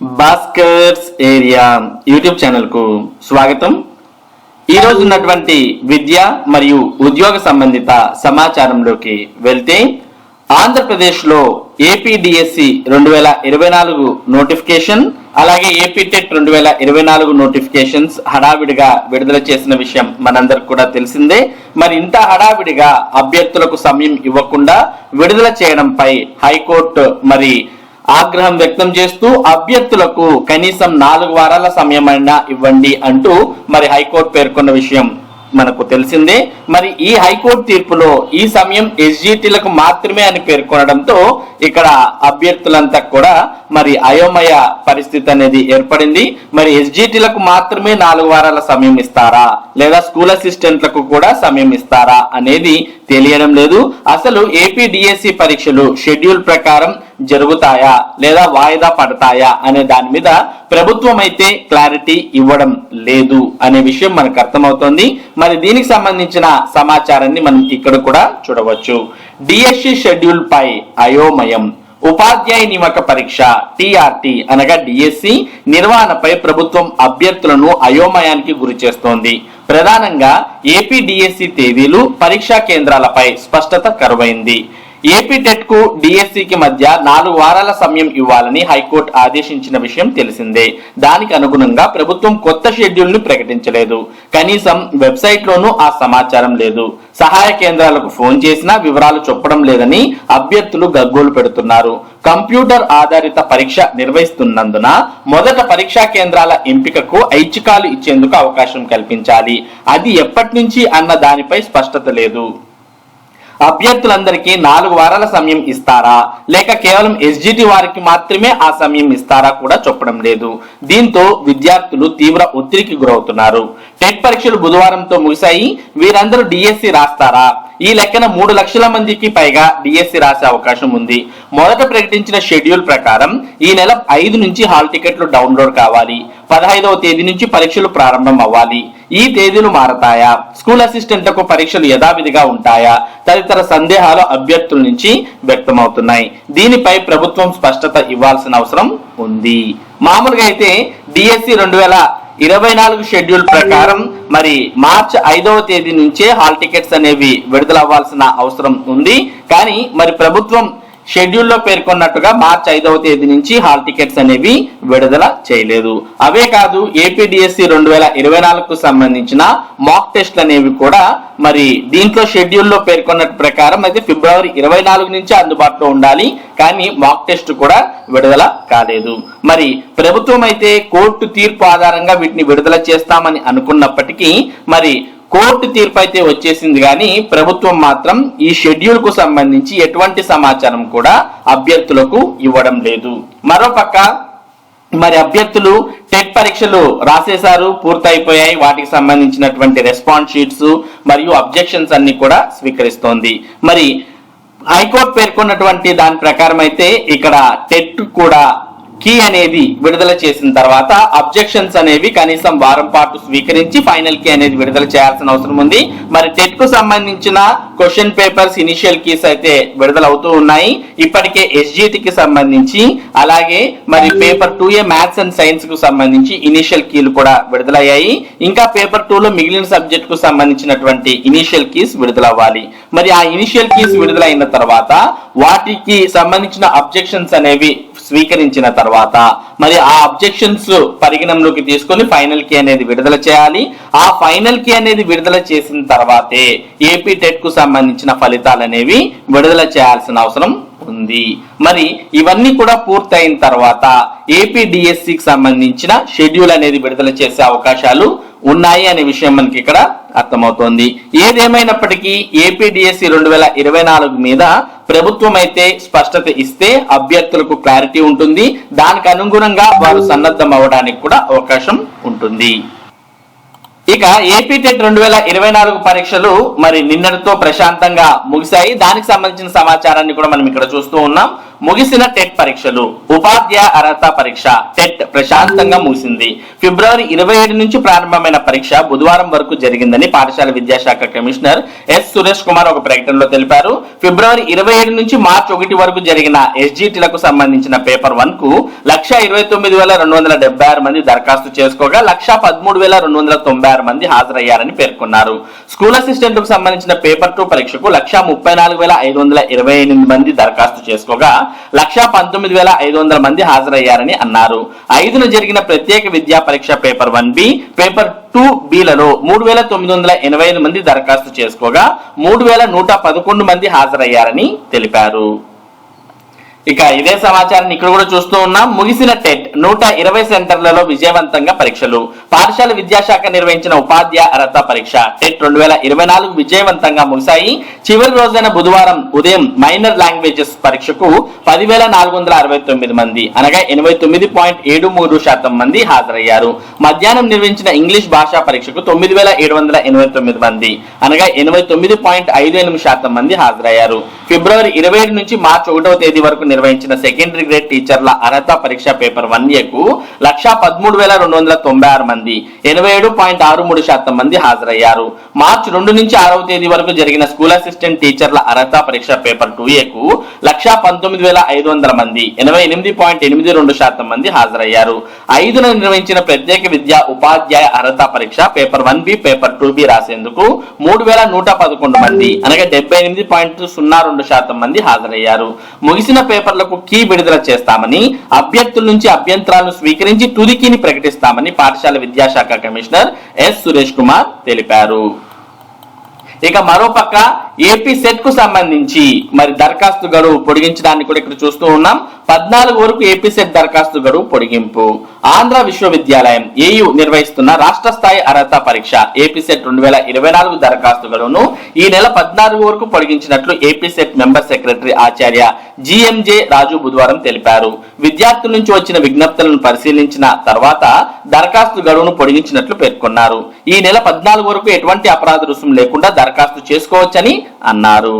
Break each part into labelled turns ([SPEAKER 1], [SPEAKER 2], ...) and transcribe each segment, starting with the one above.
[SPEAKER 1] Bhaskar's area YouTube ఛానల్కు స్వాగతం. ఈ ఉన్నటువంటి విద్య మరియు ఉద్యోగ సంబంధిత సమాచారంలోకి వెళ్తే ఆంధ్రప్రదేశ్లో ఏపీడిఎస్సి రెండు వేల ఇరవై నాలుగు నోటిఫికేషన్ అలాగే ఏపీ టెట్ రెండు వేల ఇరవై నాలుగు నోటిఫికేషన్స్ హడావిడిగా విడుదల చేసిన విషయం మనందరికి కూడా తెలిసిందే. మరి ఇంత హడావిడిగా అభ్యర్థులకు సమయం ఇవ్వకుండా విడుదల చేయడంపై హైకోర్టు మరి ఆగ్రహం వ్యక్తం చేస్తూ అభ్యర్థులకు కనీసం నాలుగు వారాల సమయమైనా ఇవ్వండి అంటూ మరి హైకోర్టు పేర్కొన్న విషయం మనకు తెలిసిందే. మరి ఈ హైకోర్టు తీర్పులో ఈ సమయం ఎస్జిటిలకు మాత్రమే అని పేర్కొనడంతో ఇక్కడ అభ్యర్థులంతా కూడా మరి అయోమయ పరిస్థితి అనేది ఏర్పడింది. మరి ఎస్జిటిలకు మాత్రమే నాలుగు వారాల సమయం ఇస్తారా? లేదా స్కూల్ అసిస్టెంట్లకు కూడా సమయం ఇస్తారా అనేది తెలియడం లేదు. అసలు ఏపీ డిఎస్సి పరీక్షలు షెడ్యూల్ ప్రకారం జరుగుతాయా లేదా వాయిదా పడతాయా అనే దాని మీద ప్రభుత్వం అయితే క్లారిటీ ఇవ్వడం లేదు అనే విషయం మనకు అర్థమవుతోంది. మరి దీనికి సంబంధించిన సమాచారాన్ని మనం ఇక్కడ కూడా చూడవచ్చు. డిఎస్సి షెడ్యూల్ పై అయోమయం. ఉపాధ్యాయ నియామక పరీక్ష టిఆర్టి అనగా డిఎస్సి నిర్వహణపై ప్రభుత్వం అభ్యర్థులను అయోమయానికి గురి చేస్తోంది. ప్రధానంగా ఏపీ డిఎస్సి తేదీలు పరీక్షా కేంద్రాలపై స్పష్టత కరువైంది. ఏపీ టెట్కు డిఎస్సికి మధ్య నాలుగు వారాల సమయం ఇవ్వాలని హైకోర్టు ఆదేశించిన విషయం తెలిసిందే. దానికి అనుగుణంగా ప్రభుత్వం కొత్త షెడ్యూల్ను ప్రకటించలేదు. కనీసం వెబ్సైట్ లోనూ ఆ సమాచారం లేదు. సహాయ కేంద్రాలకు ఫోన్ చేసినా వివరాలు చెప్పడం లేదని అభ్యర్థులు గగ్గోలు పెడుతున్నారు. కంప్యూటర్ ఆధారిత పరీక్ష నిర్వహిస్తున్నందున మొదట పరీక్షా కేంద్రాల ఎంపికకు ఐచ్ఛికాలు ఇచ్చేందుకు అవకాశం కల్పించాలి. అది ఎప్పటి నుంచి అన్న దానిపై స్పష్టత లేదు. అభ్యర్థులందరికీ నాలుగు వారాల సమయం ఇస్తారా? లేక కేవలం ఎస్జిటి వారికి మాత్రమే ఆ సమయం ఇస్తారా కూడా చెప్పడం లేదు. దీంతో విద్యార్థులు తీవ్ర ఒత్తిడికి గురవుతున్నారు. టెట్ పరీక్షలు బుధవారంతో ముగిశాయి. వీరందరూ డిఎస్సి రాస్తారా? ఈ లెక్కన మూడు లక్షల మందికి పైగా డిఎస్సి రాసే అవకాశం ఉంది. మొదట ప్రకటించిన షెడ్యూల్ ప్రకారం ఈ నెల ఐదు నుంచి హాల్ టికెట్లు డౌన్లోడ్ కావాలి. పదహైదవ తేదీ నుంచి పరీక్షలు ప్రారంభం అవ్వాలి. ఈ తేదీలు మారతాయా? స్కూల్ అసిస్టెంట్లకు పరీక్షలు యథావిధిగా ఉంటాయా? తదితర సందేహాలు అభ్యర్థుల నుంచి వ్యక్తమవుతున్నాయి. దీనిపై ప్రభుత్వం స్పష్టత ఇవ్వాల్సిన అవసరం ఉంది. మామూలుగా అయితే డిఎస్సి రెండు వేల ఇరవై నాలుగు షెడ్యూల్ ప్రకారం మరి మార్చ్ ఐదవ తేదీ నుంచే హాల్ టికెట్స్ అనేవి విడుదల అవ్వాల్సిన అవసరం ఉంది. కానీ మరి ప్రభుత్వం షెడ్యూల్లో పేర్కొన్నట్టుగా మార్చ్ ఐదవ తేదీ నుంచి హాల్ టికెట్స్ అనేవి విడుదల చేయలేదు. అవే కాదు ఏపీడిఎస్సి రెండు వేల ఇరవై నాలుగుకు సంబంధించిన మాక్ టెస్ట్లు అనేవి కూడా మరి దీంట్లో షెడ్యూల్లో పేర్కొన్నట్టు ప్రకారం అయితే ఫిబ్రవరి ఇరవై నాలుగు నుంచి అందుబాటులో ఉండాలి. కానీ మాక్ టెస్ట్ కూడా విడుదల కాలేదు. మరి ప్రభుత్వం అయితే కోర్టు తీర్పు ఆధారంగా వీటిని విడుదల చేస్తామని అనుకున్నప్పటికీ మరి కోర్టు తీర్పు అయితే వచ్చేసింది కానీ ప్రభుత్వం మాత్రం ఈ షెడ్యూల్కు సంబంధించి ఎటువంటి సమాచారం కూడా అభ్యర్థులకు ఇవ్వడం లేదు. మరోపక్క మరి అభ్యర్థులు టెట్ పరీక్షలు రాసేశారు పూర్తయిపోయాయి. వాటికి సంబంధించినటువంటి రెస్పాన్స్ షీట్స్ మరియు అబ్జెక్షన్స్ అన్ని కూడా స్వీకరిస్తోంది. మరి హైకోర్టు పేర్కొన్నటువంటి దాని ప్రకారం అయితే ఇక్కడ టెట్ కూడా కీ అనేది విడుదల చేసిన తర్వాత అబ్జెక్షన్స్ అనేవి కనీసం వారం పాటు స్వీకరించి ఫైనల్ కీ అనేది విడుదల చేయాల్సిన అవసరం ఉంది. మరి టెట్కు సంబంధించిన క్వశ్చన్ పేపర్స్ ఇనిషియల్ కీస్ అయితే విడుదల అవుతూ ఉన్నాయి. ఇప్పటికే ఎస్జిటి కి సంబంధించి అలాగే మరి paper two A maths and సైన్స్కు సంబంధించి ఇనిషియల్ కీలు కూడా విడుదలయ్యాయి. ఇంకా పేపర్ టూ లో మిగిలిన సబ్జెక్ట్కు సంబంధించినటువంటి ఇనిషియల్ కీస్ విడుదల అవ్వాలి మరి ఆ ఇనిషియల్ కీస్ విడుదలైన తర్వాత వాటికి సంబంధించిన అబ్జెక్షన్స్ అనేవి స్వీకరించిన తర్వాత మరి ఆ అబ్జెక్షన్స్ పరిగణంలోకి తీసుకొని ఫైనల్ కీ అనేది విడుదల చేయాలి. ఆ ఫైనల్ కీ అనేది విడుదల చేసిన తర్వాతే ఏపీ టెట్కు సంబంధించిన ఫలితాలు అనేవి విడుదల చేయాల్సిన అవసరం ఉంది. మరి ఇవన్నీ కూడా పూర్తయిన తర్వాత ఏపీ డిఎస్సికి సంబంధించిన షెడ్యూల్ అనేది విడుదల చేసే అవకాశాలు ఉన్నాయి అనే విషయం మనకి ఇక్కడ అర్థమవుతోంది. ఏదేమైనప్పటికీ ఏపీడిఎస్సి రెండు వేల ఇరవై నాలుగు మీద ప్రభుత్వం అయితే స్పష్టత ఇస్తే అభ్యర్థులకు క్లారిటీ ఉంటుంది. దానికి అనుగుణంగా వారు సన్నద్ధం అవ్వడానికి కూడా అవకాశం ఉంటుంది. ఇక ఏపీ టెట్ రెండు వేల ఇరవై నాలుగు పరీక్షలు మరి నిన్నటితో ప్రశాంతంగా ముగిశాయి. దానికి సంబంధించిన సమాచారాన్ని కూడా మనం ఇక్కడ చూస్తూ ఉన్నాం. ముగిసిన టెట్ పరీక్షలు. ఉపాధ్యాయ అర్హత పరీక్ష. టెట్ ప్రశాంతంగా ముగిసింది. ఫిబ్రవరి ఇరవై ఏడు నుంచి ప్రారంభమైన పరీక్ష బుధవారం వరకు జరిగిందని పాఠశాల విద్యాశాఖ కమిషనర్ ఎస్ సురేష్ కుమార్ ఒక ప్రకటనలో తెలిపారు. ఫిబ్రవరి ఇరవై ఏడు నుంచి మార్చి ఒకటి వరకు జరిగిన ఎస్జిటిలకు సంబంధించిన పేపర్ వన్కు లక్ష ఇరవై తొమ్మిది వేల రెండు వందల డెబ్బై ఆరు మంది దరఖాస్తు చేసుకోగా లక్ష పదమూడు వేల రెండు వందల తొంభై ఆరు మంది హాజరయ్యారని పేర్కొన్నారు. స్కూల్ అసిస్టెంట్కు సంబంధించిన పేపర్ టూ పరీక్షకు లక్ష ముప్పై నాలుగు వేల ఐదు వందల ఇరవై ఎనిమిది మంది దరఖాస్తు చేసుకోగా లక్ష పంతొమ్మిది వేల ఐదు వందల మంది హాజరయ్యారని అన్నారు. ఐదున జరిగిన ప్రత్యేక విద్యా పరీక్ష paper one B paper two బిలలో మూడు వేల తొమ్మిది వందల ఎనభై ఐదు మంది దరఖాస్తు చేసుకోగా మూడు వేల నూట పదకొండు మంది హాజరయ్యారని తెలిపారు. ఇక ఇదే సమాచారాన్ని ఇక్కడ కూడా చూస్తూ ఉన్నాం. ముగిసిన టెట్ నూట ఇరవై సెంటర్లలో విజయవంతంగా పరీక్షలు. పాఠశాల విద్యాశాఖ నిర్వహించిన ఉపాధ్యాయ అర్హత పరీక్ష. టెట్ రెండు వేల ఇరవై నాలుగు విజయవంతంగా ముగిశాయి. చివరి రోజైన బుధవారం ఉదయం మైనర్ లాంగ్వేజెస్ పరీక్షకు పదివేల నాలుగు వందల అరవై తొమ్మిది మంది అనగా ఎనభై తొమ్మిది పాయింట్ ఏడు మూడు శాతం మంది హాజరయ్యారు. మధ్యాహ్నం నిర్వహించిన ఇంగ్లీష్ భాషా పరీక్షకు తొమ్మిది వేల ఏడు వందల ఎనభై తొమ్మిది మంది అనగా ఎనభై తొమ్మిది పాయింట్ ఐదు ఎనిమిది శాతం మంది హాజరయ్యారు. ఫిబ్రవరి ఇరవై ఏడు నుంచి మార్చి ఒకటవ తేదీ వరకు నిర్వహించిన సెకండరీ గ్రేడ్ టీచర్ల అర్హత పరీక్ష పేపర్ వన్ ఏకు లక్షా పదమూడు వేల రెండు వందల తొంభై ఆరు మంది ఎనభై ఏడు పాయింట్ ఆరు మూడు శాతం మంది హాజరయ్యారు. మార్చి రెండు నుంచి ఆరవ తేదీ వరకు జరిగిన స్కూల్ అసిస్టెంట్ టీచర్ల అర్హత పరీక్ష పేపర్ టూ ఏకు లక్షా పంతొమ్మిది వేల ఐదు వందల మంది ఎనభై ఎనిమిది పాయింట్ ఎనిమిది రెండు శాతం మంది హాజరయ్యారు. ఐదున నిర్వహించిన ప్రత్యేక విద్యా ఉపాధ్యాయ అర్హత పరీక్ష paper one B paper two B రాసేందుకు మూడు వేల నూట పదకొండు మంది అనగా డెబ్బై ఎనిమిది పాయింట్ సున్నా రెండు శాతం మంది హాజరయ్యారు. ముగిసిన పేపర్లకు కీ విడుదల చేస్తామని అభ్యర్థుల నుంచి అభ్యంతరాలను స్వీకరించి తుది కీని ప్రకటిస్తామని పాఠశాల విద్యాశాఖ కమిషనర్ ఎస్ సురేష్ కుమార్ తెలిపారు. ఇక మరోపక్క ఏపీ సెట్కు సంబంధించి మరి దరఖాస్తు గడువు పొడిగించడాన్ని కూడా ఇక్కడ చూస్తూ ఉన్నాం. పద్నాలుగు వరకు ఏపీ సెట్ దరఖాస్తు గడువు పొడిగింపు. ఆంధ్ర విశ్వవిద్యాలయం ఏయు నిర్వహిస్తున్న రాష్ట్ర స్థాయి అర్హత పరీక్ష ఏపీ సెట్ రెండు వేల ఇరవై నాలుగు దరఖాస్తు గడువును ఈ నెల పద్నాలుగు వరకు పొడిగించినట్లు ఏపీ సెట్ మెంబర్ సెక్రటరీ ఆచార్య జిఎంజే రాజు బుధవారం తెలిపారు. విద్యార్థుల నుంచి వచ్చిన విజ్ఞప్తులను పరిశీలించిన తర్వాత దరఖాస్తు గడువును పొడిగించినట్లు పేర్కొన్నారు. ఈ నెల పద్నాలుగు వరకు ఎటువంటి అపరాధ రుసుము లేకుండా దరఖాస్తు చేసుకోవచ్చని అన్నారు.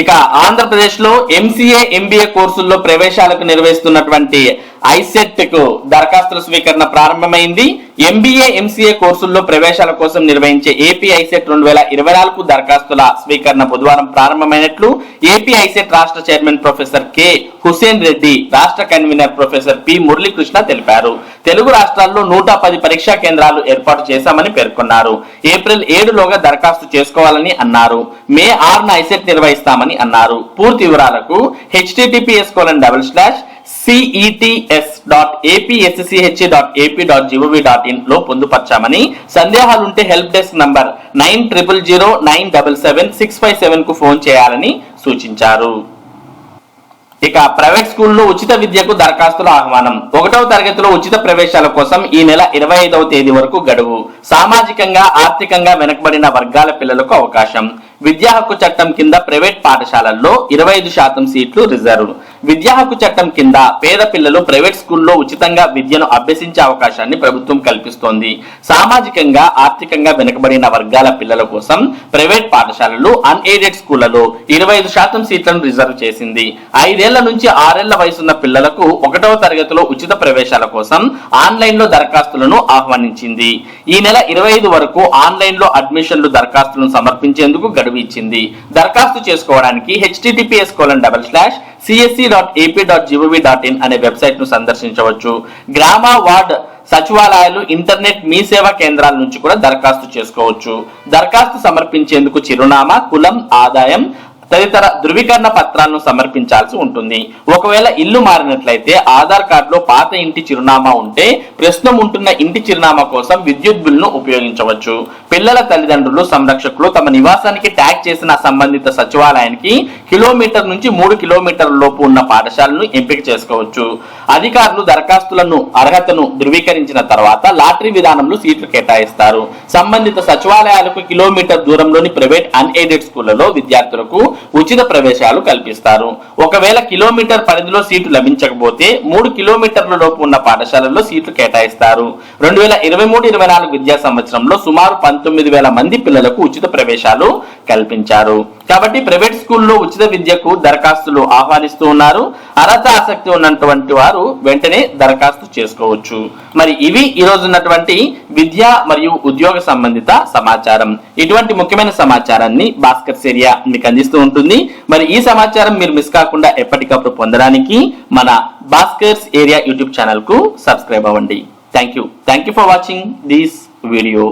[SPEAKER 1] ఇక ఆంధ్రప్రదేశ్లో ఎంసీఏ ఎంబీఏ కోర్సుల్లో ప్రవేశాలకు నిర్వహిస్తున్నటువంటి ఐసెట్కు దరఖాస్తుల స్వీకరణ ప్రారంభమైంది. ఎంబీఏ ఎంసీఏ కోర్సుల్లో ప్రవేశాల కోసం నిర్వహించే ఏపీ ఐసెట్ రెండు వేల ఇరవై నాలుగు దరఖాస్తుల స్వీకరణ బుధవారం ప్రారంభమైనట్లు ఏపీ ఐసెట్ రాష్ట్ర chairman professor K. Hussain Reddy రాష్ట్ర కన్వీనర్ ప్రొఫెసర్ పి. మురళీకృష్ణ తెలిపారు. తెలుగు రాష్ట్రాల్లో నూట పది పరీక్షా కేంద్రాలు ఏర్పాటు చేశామని పేర్కొన్నారు. ఏప్రిల్ ఏడులోగా దరఖాస్తు చేసుకోవాలని అన్నారు. మే ఆరున ఐసెట్ నిర్వహిస్తామని అన్నారు. పూర్తి వివరాలకు HTTPS colon double slash CETS dot APSCHE dot AP dot GOV dot ఇన్లో పొందుపరచామని సందేహాలుంటే help desk number nine triple zero nine double seven six five సెవెన్కు phone చేయాలని సూచించారు. ఇక ప్రైవేట్ స్కూల్లో ఉచిత విద్యకు దరఖాస్తుల ఆహ్వానం. ఒకటవ తరగతిలో ఉచిత ప్రవేశాల కోసం ఈ నెల ఇరవై ఐదవ తేదీ వరకు గడువు. సామాజికంగా ఆర్థికంగా వెనకబడిన వర్గాల పిల్లలకు అవకాశం. విద్యా హక్కు చట్టం కింద ప్రైవేట్ పాఠశాలల్లో ఇరవై ఐదు శాతం సీట్లు రిజర్వ్ విద్యా హక్కు చట్టం కింద పేద పిల్లలు ప్రైవేట్ స్కూల్లో ఉచితంగా విద్యను అభ్యసించే అవకాశాన్ని ప్రభుత్వం కల్పిస్తోంది. సామాజికంగా ఆర్థికంగా వెనుకబడిన వర్గాల పిల్లల కోసం ప్రైవేట్ పాఠశాలలు అన్ఎయిడెడ్ స్కూళ్ళలో ఇరవై ఐదు శాతం సీట్లను రిజర్వ్ చేసింది. ఐదేళ్ళ నుంచి ఆరేళ్ళ వయసున్న పిల్లలకు ఒకటవ తరగతిలో ఉచిత ప్రవేశాల కోసం ఆన్లైన్లో దరఖాస్తులను ఆహ్వానించింది. ఈ నెల ఇరవై ఐదు వరకు ఆన్లైన్లో అడ్మిషన్లు దరఖాస్తులను సమర్పించేందుకు గడువు ఇచ్చింది. దరఖాస్తు చేసుకోవడానికి HTTPS colon double slash CSC dot AP dot in అనే వెబ్సైట్ను సందర్శించవచ్చు. గ్రామ వార్డ్ సచివాలయాలు ఇంటర్నెట్ మీ సేవా కేంద్రాల నుంచి కూడా దరఖాస్తు చేసుకోవచ్చు. దరఖాస్తు సమర్పించేందుకు చిరునామా కులం ఆదాయం తదితర ధృవీకరణ పత్రాలను సమర్పించాల్సి ఉంటుంది. ఒకవేళ ఇల్లు మారినట్లయితే ఆధార్ కార్డులో పాత ఇంటి చిరునామా ఉంటే ప్రస్తుతం ఉంటున్న ఇంటి చిరునామా కోసం విద్యుత్ బిల్లును ఉపయోగించవచ్చు. పిల్లల తల్లిదండ్రులు సంరక్షకులు తమ నివాసానికి ట్యాగ్ చేసిన సంబంధిత సచివాలయానికి కిలోమీటర్ నుంచి మూడు కిలోమీటర్ల లోపు ఉన్న పాఠశాలను ఎంపిక చేసుకోవచ్చు. అధికారులు దరఖాస్తులను అర్హతను ధృవీకరించిన తర్వాత లాటరీ విధానంలో సీట్లు కేటాయిస్తారు. సంబంధిత సచివాలయాలకు కిలోమీటర్ దూరంలోని ప్రైవేట్ అన్ఎయిడెడ్ స్కూళ్ళలో విద్యార్థులకు ఉచిత ప్రవేశాలు కల్పిస్తారు. ఒకవేళ కిలోమీటర్ పరిధిలో సీటు లభించకపోతే మూడు కిలోమీటర్ల లోపు ఉన్న పాఠశాలల్లో సీట్లు కేటాయిస్తారు. రెండు వేల ఇరవై మూడు ఇరవై నాలుగు విద్యా సంవత్సరంలో సుమారు పంతొమ్మిది వేల మంది పిల్లలకు ఉచిత ప్రవేశాలు కల్పించారు. కాబట్టి ప్రైవేట్ స్కూల్లో ఉచిత విద్యకు దరఖాస్తులు ఆహ్వానిస్తూ ఉన్నారు. అర్హత ఆసక్తి ఉన్నటువంటి వారు వెంటనే దరఖాస్తు చేసుకోవచ్చు. మరి ఇవి ఈ రోజు ఉన్నటువంటి విద్య మరియు ఉద్యోగ సంబంధిత సమాచారం. ఇటువంటి ముఖ్యమైన సమాచారాన్ని భాస్కర్ ఏరియా మీకు అందిస్తూ ఉంటుంది. మరి ఈ సమాచారం మీరు మిస్ కాకుండా ఎప్పటికప్పుడు పొందడానికి మన భాస్కర్స్ ఏరియా యూట్యూబ్ ఛానల్కు సబ్స్క్రైబ్ అవ్వండి. Thank you thank you for watching this video